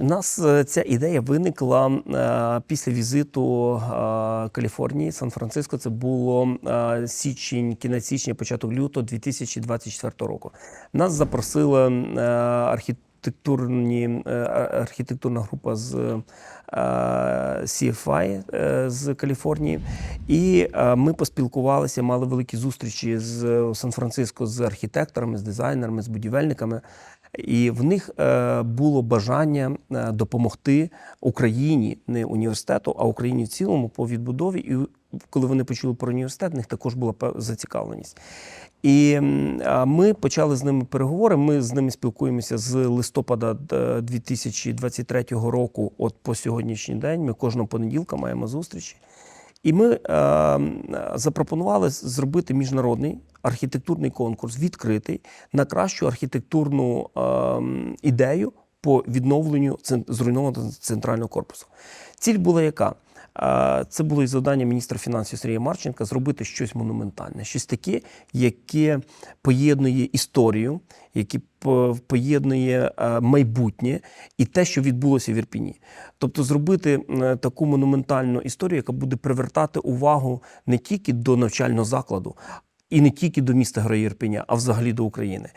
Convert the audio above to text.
У нас е, ця ідея виникла е, після візиту е, Каліфорнії, Сан-Франциско. Це було січень, кінець січня, початок лютого 2024 року. Нас запросила е, архітектурні, е, архітектурна група з е, CFI е, з Каліфорнії, і ми поспілкувалися, мали великі зустрічі з Сан-Франциско з архітекторами, з дизайнерами, з будівельниками. І в них було бажання допомогти Україні, не університету, а Україні в цілому по відбудові. І коли вони почули про університет, в них також була зацікавленість. І ми почали з ними переговори. Ми з ними спілкуємося з листопада е, 2023 року, от по сьогоднішній день. Ми кожного понеділка маємо зустрічі. І ми е, запропонували зробити міжнародний архітектурний конкурс, відкритий на кращу архітектурну е, ідею по відновленню зруйнованого центрального корпусу. Ціль була яка? Це було і завдання міністра фінансів Сергія Марченка зробити щось монументальне, щось таке, яке поєднує історію, яке поєднує майбутнє і те, що відбулося в Ірпіні. Тобто зробити таку монументальну історію, яка буде привертати увагу не тільки до навчального закладу. І не тільки до міста Героя Ірпеня, а взагалі до України.